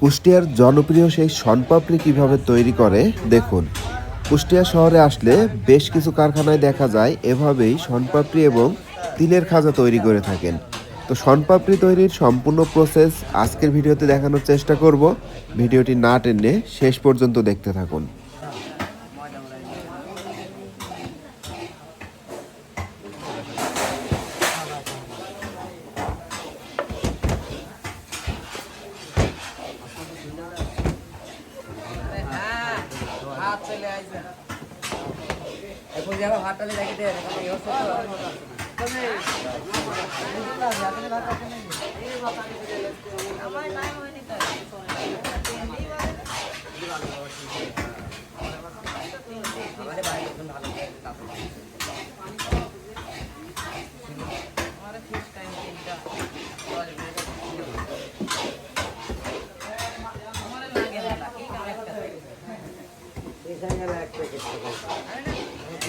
কুষ্টিয়ার জনপ্রিয় সেই শনপাপড়ি কীভাবে তৈরি করে, দেখুন। কুষ্টিয়া শহরে আসলে বেশ কিছু কারখানায় দেখা যায় এভাবেই শনপাপড়ি এবং তিলের খাজা তৈরি করে থাকেন। তো শনপাপড়ি তৈরির সম্পূর্ণ প্রসেস আজকের ভিডিওতে দেখানোর চেষ্টা করব। ভিডিওটি না টেনে শেষ পর্যন্ত দেখতে থাকুন। এখন যাব হাতটালে দেখি দে এখন এই হচ্ছে তো আমাদের বাড়ি একদম ভালো আমাদের ফিস টাইম তিনটা আমার লাগে না কি কাম একটা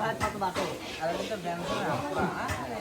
Lahat pa tumako. Alam mo ito, dance na. Ah, ah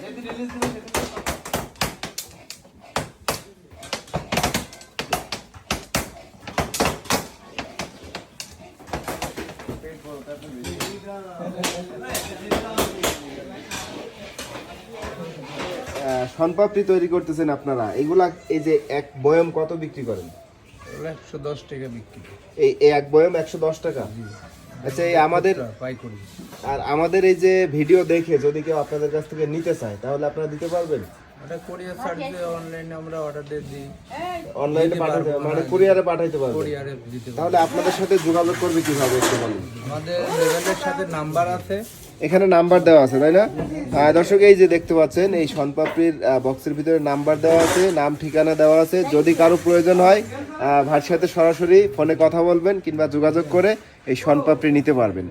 Hepiniz sonpapdi তৈরি করতেছেন আপনারা। এগুলা এই যে এক বয়ম কত বিক্রি করেন? একশো দশ টাকা বিক্রি। এই এই এক বয়ম একশো দশ টাকা? আচ্ছা এই আমাদের পাই করি আর আমাদের এই যে ভিডিও দেখে যদি কেউ আপনাদের কাছ থেকে নিতে চায় তাহলে আপনারা দিতে পারবেন। ওটা কোরিয়ার সার্ভিসে অনলাইনে আমরা অর্ডার দিয়ে দিই। অনলাইনে পাঠাতে মানে কুরিয়ারে পাঠাইতে পারবেন। কোরিয়ারে দিতে পারি তাহলে আপনাদের সাথে যোগাযোগ করবে কীভাবে একটু বলুন। আমাদের লেভেলের সাথে নাম্বার আছে। এখানে নাম্বার দেওয়া আছে তাই না? দর্শক এই যে দেখতে পাচ্ছেন এই সনপাপড়ির বক্সের ভিতরে নাম্বার দেওয়া আছে নাম ঠিকানা দেওয়া আছে। যদি কারও প্রয়োজন হয় ভাইয়ের সাথে সরাসরি ফোনে কথা বলবেন কিংবা যোগাযোগ করে এই সনপাপড়ি নিতে পারবেন।